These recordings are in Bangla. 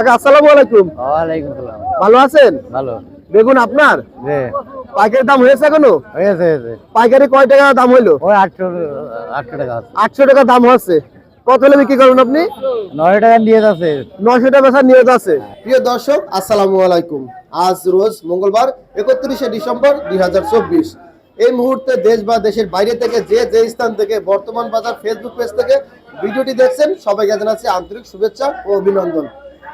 কাকা আসসালামু আলাইকুম। ওয়ালাইকুম সালাম। ভালো আছেন? ভালো। বেগুন আপনার? জি। পাইকারি দাম হয়েছে এখনও? হয়েছে হয়েছে। পাইকারি কয় টাকা দাম হইল? ওই আটশো আটশো টাকা আটশো টাকা দাম হচ্ছে কত হলে বিক্রি করবেন আপনি? নয় টাকা নিয়ে যাচ্ছে। নশো টাকা বেচা নিয়োগ আছে প্রিয় দর্শক আসসালামু আলাইকুম। আজ রোজ মঙ্গলবার একত্রিশে ডিসেম্বর দুই হাজার চব্বিশ। এই মুহূর্তে দেশ বা দেশের বাইরে থেকে যে যে স্থান থেকে বর্তমান বাজার ফেসবুক পেজ থেকে ভিডিওটি দেখছেন সবাইকে জানাচ্ছি আন্তরিক শুভেচ্ছা ও অভিনন্দন।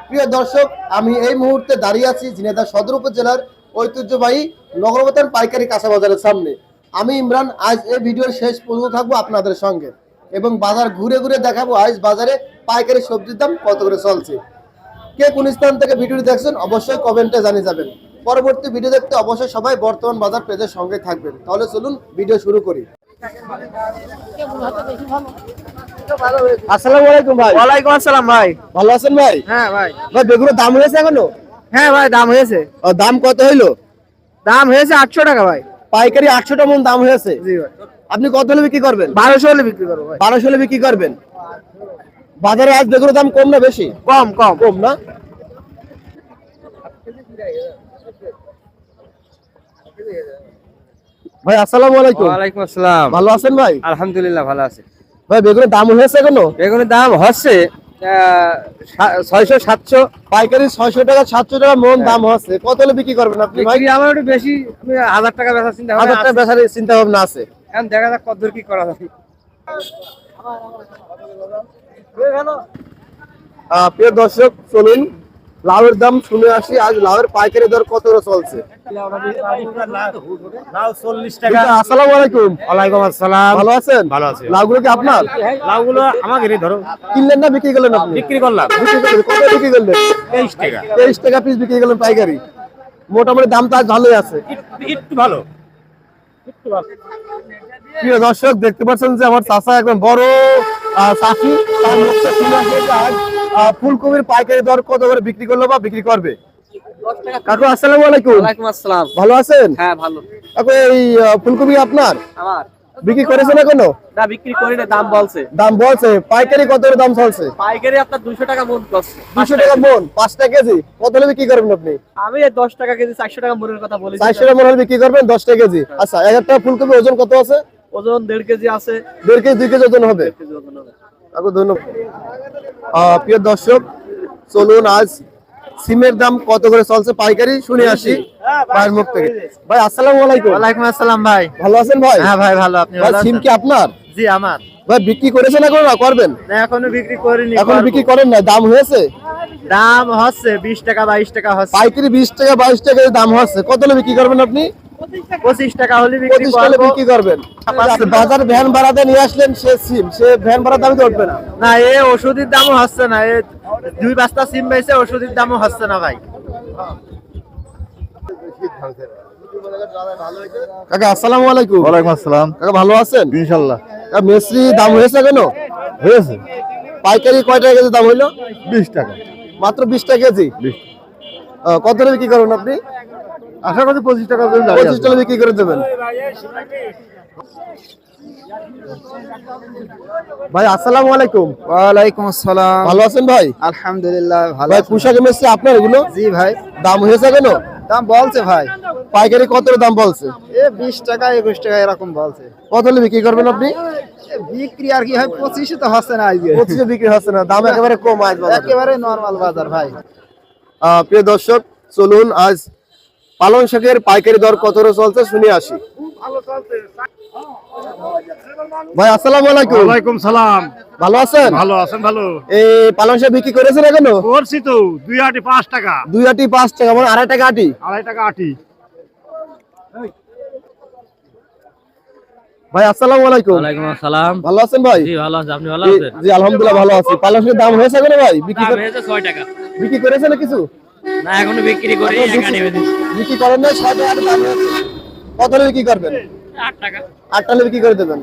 প্রিয় দর্শক, আমি এই মুহূর্তে দাঁড়িয়ে আছি ঝিনাইদহ সদর উপজেলার ঐতিহ্যবাহী নগরবতন পাইকারি কাঁচা বাজারের সামনে। আমি ইমরান, আজ এই ভিডিওর শেষ পর্যন্ত থাকব আপনাদের সঙ্গে এবং বাজার ঘুরে ঘুরে দেখাবো আজ বাজারে পাইকারি সবজির দাম কত করে চলছে। কে কোন স্থান থেকে ভিডিওটি দেখছেন অবশ্যই কমেন্টে জানিয়ে যাবেন। পরবর্তী ভিডিও দেখতে অবশ্যই সবাই বর্তমান বাজার পেজের সঙ্গে থাকবেন। তাহলে চলুন ভিডিও শুরু করি। আসসালামু আলাইকুম ভাই। ওয়ালাইকুম আসসালাম ভাই। ভালো আছেন ভাই? হ্যাঁ ভাই। ভাই বেগুনের দাম হয়েছে এখনও? হ্যাঁ ভাই দাম হয়েছে। দাম কত হইল? দাম হয়েছে আটশো টাকা ভাই। পাইকারি আটশোটা মন দাম হয়েছে। জি ভাই। আপনি কত হলে বিক্রি করবেন? বারোশো হলে বিক্রি করব বারোশো হলে বিক্রি করবেন। বাজারে আজ বেগুনের দাম কম না বেশি? কম কম। কম না? ভাই আসসালামু আলাইকুম। ওয়ালাইকুম আসসালাম। ভালো আছেন ভাই? আলহামদুলিল্লাহ ভালো আছে। ভাই বেগুনের দাম হয়েছে এখনও? বেগুনের দাম হচ্ছে ছয়শো সাতশো। পাইকারি ছয়শো টাকা সাতশো টাকা মন দাম হচ্ছে। কত হলে বিক্রি করবেন আপনি ভাই? আমার একটু বেশি হাজার টাকা বেচার চিন্তা হাজার টাকা বেচার চিন্তা ভাবনা আছে। এখন দেখা যাক কত দূর কি করা যায়। প্রিয় দর্শক চলুন। লাউয়ের দাম শুনে আসি আজ লাউয়ের পাইকারি দর কত চলছে? আসসালামু আলাইকুম। ওয়ালাইকুম আসসালাম। ভালো আছেন? ভালো আছি। লাউগুলো কি আপনার? লাউগুলো আমাকে ধরো। কিনলেন না বিক্রি করলেন আপনি? বিক্রি করলাম। বিক্রি করলেন। কত বিক্রি করলেন? তেইশ টাকা। তেইশ টাকা পিস বিক্রি করলেন পাইকারি। মোটামুটি দাম তো আজ ভালোই আছে। একটু ভালো। প্রিয় দর্শক দেখতে পাচ্ছেন যে আমার চাষা একদম বড় চাষি তার শুনে আজ, ফুলকপির পাইকারি দর কত করে বিক্রি করল বা বিক্রি করবে? কাকু আসসালামু আলাইকুম। ওয়ালাইকুম আসসালাম। ভালো আছেন? হ্যাঁ ভালো। কাকু এই ফুলকপি আপনার? আমার। বিক্রি করেছেন এখনও? না বিক্রি করি না দাম বলছে। দাম বলছে। পাইকারি কত করে দাম চলছে? পাইকারি আপনার দুশো টাকা মন বলছে দুশো টাকা মন পাঁচটা কেজি। কত হলে বিক্রি করবেন আপনি? আমি এই দশ টাকা কেজি চারশো টাকা মনের কথা বলেছি। চারশো টাকা মন হলে বিক্রি করবেন 10 টাকা কেজি। আচ্ছা এক টাকা ফুলকপি ওজন কত আছে? ওজন দেড় কেজি আছে। দেড় কেজি দুই কেজি ওজন হবে। কেজি ওজন হবে। কাকু ধন্যবাদ। প্রিয় দর্শক চলুন আজ সিমের দাম কত করে চলছে পাইকারি শুনে আসি ভাইয়ের মুখ থেকে। ভাই আসসালামু আলাইকুম। ওয়ালাইকুম আসসালাম ভাই। ভালো আছেন ভাই? হ্যাঁ ভাই ভালো। আপনি ভাই সিম কি আপনার? জি আমার। ভাই বিক্রি করেছেন এখন না করবেন? না এখনও বিক্রি করিনি এখন বিক্রি করেন না দাম হয়েছে? দাম হচ্ছে বিশ টাকা বাইশ টাকা হচ্ছে। পাইকারি বিশ টাকা বাইশ টাকা দাম হচ্ছে। কত বিক্রি করবেন আপনি? পঁচিশ টাকা হলে বিক্রি বিক্রি করবেন। বাজার ভ্যান ভাড়াতে নিয়ে আসলেন সে সিম সে ভ্যান ভাড়া দামে উঠবে না। না এ ওষুধের দামও হচ্ছে না। এ দুই পাঁচটা সিম পাইছে ওষুধের দামও হচ্ছে না ভাই। কাকা আসসালামু আলাইকুম। ওয়ালাইকুম আসসালাম। কাকা ভালো আছেন? ইনশাল্লাহ। কাকা মেসরি দাম হয়েছে কেন? হয়েছে। পাইকারি কয় টাকা কেজি দাম হইল? বিশ টাকা। মাত্র বিশ টাকা কেজি? বিশ আহ, কত টাকা বিক্রি করবেন আপনি? আশা করছি পঁচিশ টাকা করে পঁচিশ টাকা বিক্রি করে দেবেন। ভাই আসসালামু আলাইকুম। ওয়ালাইকুম আসসালাম। ভালো আছেন ভাই? আলহামদুলিল্লাহ ভালো ভাই পোশাকের মেসরি আপনার এগুলো? জি ভাই। দাম হয়েছে কেন? দাম বলছে ভাই। পাইকারি কত দাম বলছে? এ বিশ টাকা একুশ টাকা এরকম বলছে। কত হলে বিক্রি করবেন আপনি? বিক্রি আর কি হয় পঁচিশে তো হচ্ছে না আজকে। পঁচিশে বিক্রি হচ্ছে না দাম একেবারে কম আজ একেবারে নর্মাল বাজার ভাই। আহ, প্রিয় দর্শক চলুন আজ পালং শাকের পাইকারি দর কত চলছে? শুনে আসি। ভাই আসসালামু আলাইকুম। ওয়ালাইকুম সালাম। ভালো আছেন? ভালো আছেন ভালো। এই পালং শাক বিক্রি করেছেন এখনও? করছি তো দুই আটি পাঁচ টাকা। দুই আটি পাঁচ টাকা মানে আড়াই টাকা আটি? আড়াই টাকা আটি। ভাই আসসালামু আলাইকুম। ওয়ালাইকুম আসসালাম। ভালো আছেন ভাই? জি ভালো আছে আপনি ভালো আছেন? জি আলহামদুলিল্লাহ ভালো আছি। পালং শাকের দাম হয়েছে কেন ভাই? বিক্রি হয়েছে ছয় টাকা। বিক্রি করেছেন কিছু? না এখনও বিক্রি করে বিক্রি করেন না ছয় টাকা দাম কত বিক্রি করবেন? আট টাকা। আটটা হলে বিক্রি করে দেবেন।